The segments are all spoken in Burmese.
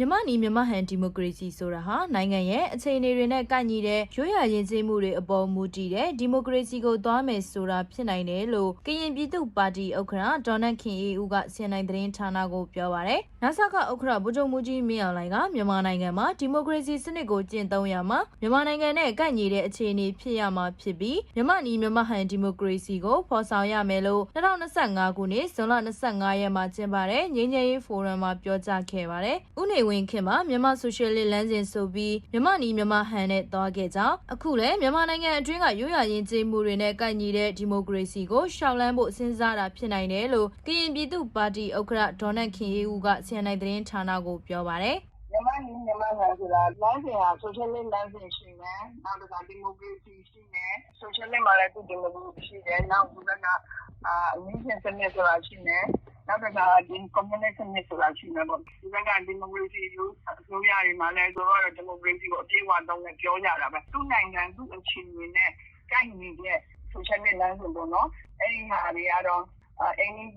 မြန်မာနီမြန်မာဟန်ဒီမိုကရေစီဆိုတာဟာနိုင်ငံရဲ့အခြေအနေတွေနဲ့ကိုက်ညီတဲ့ရွေးရရင်ကျေးမှုတွေအပေါ်မူတည်တဲ့ဒီမိုကရေစီကိုသွားမယ်ဆိုတာဖြစ်နိုင်တယ်လို့ကရင်ပြည်သူ့ပါတီဥက္ကဋ္ဌဒေါ်နတ်ခင်အေးဦးကစီရင်နိုင်သတင်းဌာနကိုပြောပါရယ်။နာဆာကဥက္ကဋ္ဌဗိုလ်ချုပ်မူကြီးမင်းအောင်လှိုင်ကမြန်မာနိုင်ငံမှာဒီမိုကရေစီစနစ်ကိုကျင့်သုံးရမှာမြန်မာနိုင်ငံနဲ့ကိုက်ညီတဲ့အခြေအနေဖြစ်ရမှာဖြစ်ပြီးမြန်မာနီမြန်မာဟန်ဒီမိုကရေစီကိုဖော်ဆောင်ရမယ်လို့2025ခုနှစ်ဇွန်လ25ရက်မှာကျင်းပတဲ့ငြိမ်းချမ်းရေးဖိုရမ်မှာပြောကြားခဲ့ပါတယ်။ဦးနေဝင်းခင်မှာမြန်မာဆိုရှယ်လစ်လမ်းစဉ်ဆိုပြီးမြန်မာနီမြန်မာဟန်နဲ့သွားခဲ့ကြောင်းအခုလည်းမြန်မာနိုင်ငံအတွင်းကရိုးရာရင်ကျေးမှုတွေနဲ့ကိုက်ညီတဲ့ဒီမိုကရေစီကိုရှောက်လန်းဖို့စဉ်းစားတာဖြစ်နိုင်တယ်လို့ကရင်ပြည်သူ့ပါတီဥက္ကဋ္ဌဒေါ်နတ်ခင်အေးဦးကစီရင်နိုင်သတင်းဌာနကိုပြောပါတယ်မြန်မာညီမြန်မာဟန်ဆိုတာလမ်းစဉ်ဟာ socialist လမ်းစဉ်ရှိမယ်နောက်တစ်ခါ democracy ရှိမယ် socialist မှာလည်းသူ democracy ရှိတယ်နောက်ဒီဘက်ကအာအင်းရှင်စနစ်ဆိုတာရှိမယ် နောက်တစ်ခါဒီ communist စနစ်ဆိုတာရှိမယ်ပေါ့ဒီဘက်က democracy ကိုအစိုးရတွေမှာလည်းဆိုတော့ democracy ကိုအပြည့်အဝသုံးနဲ့ပြောကြတာပဲသူ့နိုင်ငံသူ့အခြေအနေနဲ့ကိုက်ညီတဲ့ socialist လမ်းစဉ်ပေါ့နော်အဲ့ဒီဟာတွေကတော့အင်းကြီး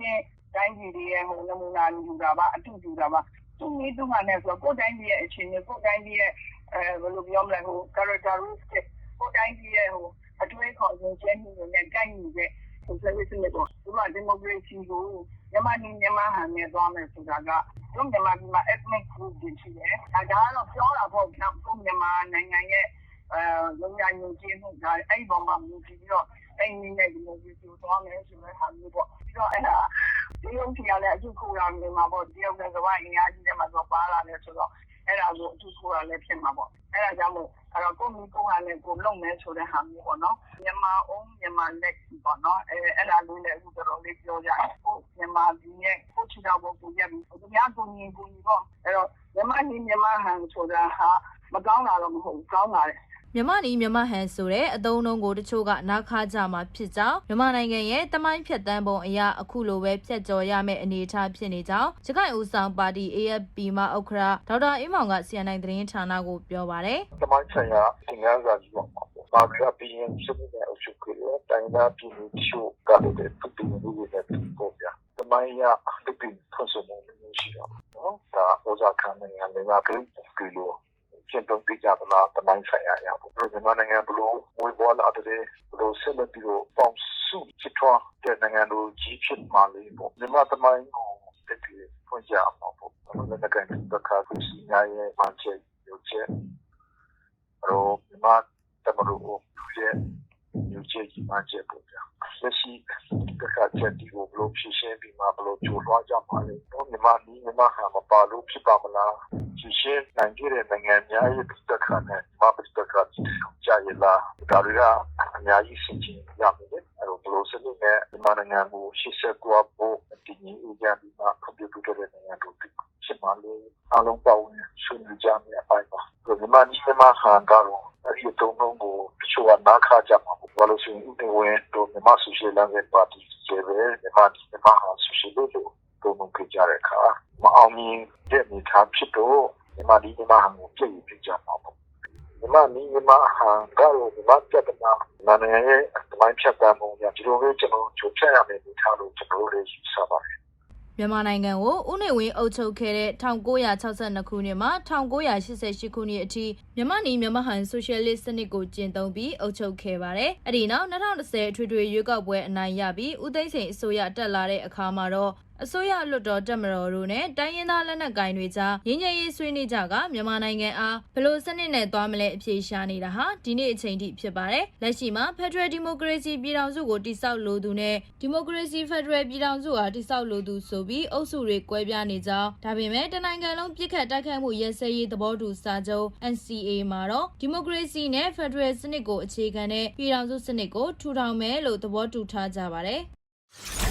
တိုင်းပြည်တွေရဲ့ဟိုနမူနာယူတာပါအတူတူတာပါသူ့မိသူမှလည်းဆိုကိုယ်တိုင်းပြည်ရဲ့အခြေအနေကိုယ်တိုင်းပြည်ရဲ့အဲဘယ်လိုပြောမလဲဟို characteristic ကိုယ်တိုင်းပြည်ရဲ့ဟိုအတွေ့အခေါ်ရင်ကျဲမှုတွေနဲ့ကိုက်ညီတဲ့ socialist နဲ့ပေါ့ဒီမှာ democracy ကို မြန်မာပြည်မြန်မာဟန်နဲ့သွားမယ်ဆိုတာကတို့မြန်မာပြည်မှာ ethnic group တွေရှိတယ်ဒါကတော့ပြောတာပေါ့နောက်ကိုမြန်မာနိုင်ငံရဲ့အဲလုံရညင်ချင်းမှုဒါအဲ့ဒီပေါ်မှာမြင်ပြီးတော့အဲ့ဒီနဲ့ democracy ကိုသွားမယ်ဆိုတဲ့ဟာမျိုးပေါ့ပြီးတော့အဲ့ဒါဒီလိုကြီးရတဲ့အကျုပ်ခိုးတာနေမှာပေါ့ဒီအောင်ကကဘာအင်အားကြီးတဲ့မှာဆိုပါလာတယ်ဆိုတော့ အဲ့ဒါကိုအကျုပ်ခိုးတာလည်းဖြစ်မှာပေါ့အဲ့ဒါကြောင့်မို့အဲ့တော့ကိုမီကိုဟာနဲ့ကိုလုံမယ်ဆိုတဲ့ဟာမျိုးပေါ့နော်မြန်မာအောင်မြန်မာလက်ပေါ့နော်အဲအဲ့ဒါလေးလည်းအခုတော်တော်လေးပြောကြတယ်ကိုမြန်မာပြည်ရဲ့ကိုချီတော့ကိုရက်ပြီးသူများကိုညီကိုညီပေါ့အဲ့တော့မြန်မာညီမြန်မာဟန်ဆိုတာဟာမကောင်းတာတော့မဟုတ်ဘူးကောင်းတာလေ မြန်မာနီမြန်မာဟန်ဆိုတဲ့အသုံးအနှုန်းကိုတချို့ကနားခါကြမှာဖြစ်ကြောင်းမြန်မာနိုင်ငံရဲ့တမိုင်းဖြတ်တန်းပုံအရာအခုလိုပဲဖြတ်ကျော်ရမယ့်အနေအထားဖြစ်နေကြောင်းရခိုင်ဦးဆောင်ပါတီ AFP မှဥက္ကဋ္ဌဒေါက်တာအင်းမောင်က CNN သတင်းဌာနကိုပြောပါတယ်တမိုင်းဆိုင်ရာသင်ခန်းစာကြီးပေါ့။ဘာကပြီးရင်စနစ်နဲ့အချုပ်ကလေးတိုင်းသားပြည်သူချို့ကလည်းသူ့ပြည်သူတွေနဲ့ပေါ့ဗျာ။တမိုင်းရလူပြည်ဖွင့်ဆိုမှုမျိုးရှိတော့နော်။ဒါဩဇာခံနိုင်ငံတွေကပြည်လို့ ကျင့်သုံးကြတာလားတမိုင်းဆိုင်ရာရပေါ့။မြန်မာနိုင်ငံဘလို့ဝေဘောလာတဲ့ဘလို့ဆက်လက်ပြီးတော့ပေါင်းစုချစ်ထွားတဲ့နိုင်ငံတို့ကြီးဖြစ်မှလေးပေါ့။မြန်မာတမိုင်းကိုတကယ်ဖွင့်ကြအောင်ပေါ့။ဘယ်လိုလဲကန်တခါခုစီညာရဲ့မှချက်ရုပ်ချက်တော့မြန်မာတမလို့ရဲ့ညချေကြီးမှချက်ပေါ့ဗျာလက်ရှိတခါချက်ဒီကို ဘလို့ဖြည့်ရှင်းပြီးမှဘလို့ကြိုးလွှားကြပါလဲတော့မြန်မာနီးမြန်မာဟာမပါလို့ဖြစ်ပါမလားဖြည့်ရှင်းနိုင်ကြတဲ့နိုင်ငံများရဲ့တခါနဲ့မပတခါကြာရလားဒါတွေကအများကြီးရှင်းချင်းရမယ်လေအဲ့တော့ဘလို့စနစ်နဲ့မြန်မာနိုင်ငံကိုရှေ့ဆက်ကွာဖို့တည်ငြိမ်ဦးကြပြီးမှကွန်ပျူတာတဲ့နိုင်ငံတို့ဖြစ်မှလို့အလုံးပေါင်းဆွေးနွေးကြမယ်အပိုင်းပါမြန်မာနီးမြန်မာဟာကတော့အဲ့ဒီတုံးလုံးကိုတချို့ကနားခါကြမှာပေါ့ဘာလို့ဆိုရင်ဥပဒေဝင်တို့မြန်မာဆိုရှယ်လမ်းရဲ့ပါတီ ကျေပဲမြန်မာဒီမြန်မာဟာဆိုရှယ်လို့လို့ပုံမှန်ကြကြတဲ့အခါမအောင်မြင်တဲ့မိသားဖြစ်တော့မြန်မာဒီမြန်မာဟာကိုပြည့်ရပြကြမှာပေါ့မြန်မာနီးမြန်မာဟာကတော့မြန်မာပြတ်တာနာနေရဲ့တမိုင်းဖြတ်တန်းပုံညာဒီလိုပဲကျွန်တော်ကြိုချက်ရမယ်မိသားလို့ကျွန်တော်တို့လည်းယူဆပါတယ် မြန်မာနိုင်ငံကိုဦးနေဝင်းအုပ်ချုပ်ခဲ့တဲ့1962ခုနှစ်မှ1988ခုနှစ်အထိမြန်မာနီမြန်မာဟန်ဆိုရှယ်လစ်စနစ်ကိုကျင့်သုံးပြီးအုပ်ချုပ်ခဲ့ပါတယ်။အဲ့ဒီနောက်2010အထွေထွေရွေးကောက်ပွဲအနိုင်ရပြီးဦးသိန်းစိန်အစိုးရတက်လာတဲ့အခါမှာတော့ အစိုးရလွတ်တော်တက်မတော်တို့နဲ့တိုင်းရင်းသားလက်နက်ကိုင်တွေကြားရင်းချရေးဆွေးနွေးကြကမြန်မာနိုင်ငံအားဘလို့စနစ်နဲ့သွားမလဲအပြေရှားနေတာဟာဒီနေ့အချိန်ထိဖြစ်ပါတယ်။လက်ရှိမှာ Federal Democracy ပြည်ထောင်စုကိုတိစောက်လိုသူနဲ့ Democracy Federal ပြည်ထောင်စုဟာတိစောက်လိုသူဆိုပြီးအုပ်စုတွေကွဲပြားနေကြောင်းဒါပေမဲ့တနိုင်ငံလုံးပြစ်ခတ်တိုက်ခိုက်မှုရဲစဲရေးသဘောတူစာချုပ် NCA မှာတော့ Democracy နဲ့ Federal စနစ်ကိုအခြေခံတဲ့ပြည်ထောင်စုစနစ်ကိုထူထောင်မယ်လို့သဘောတူထားကြပါတယ်။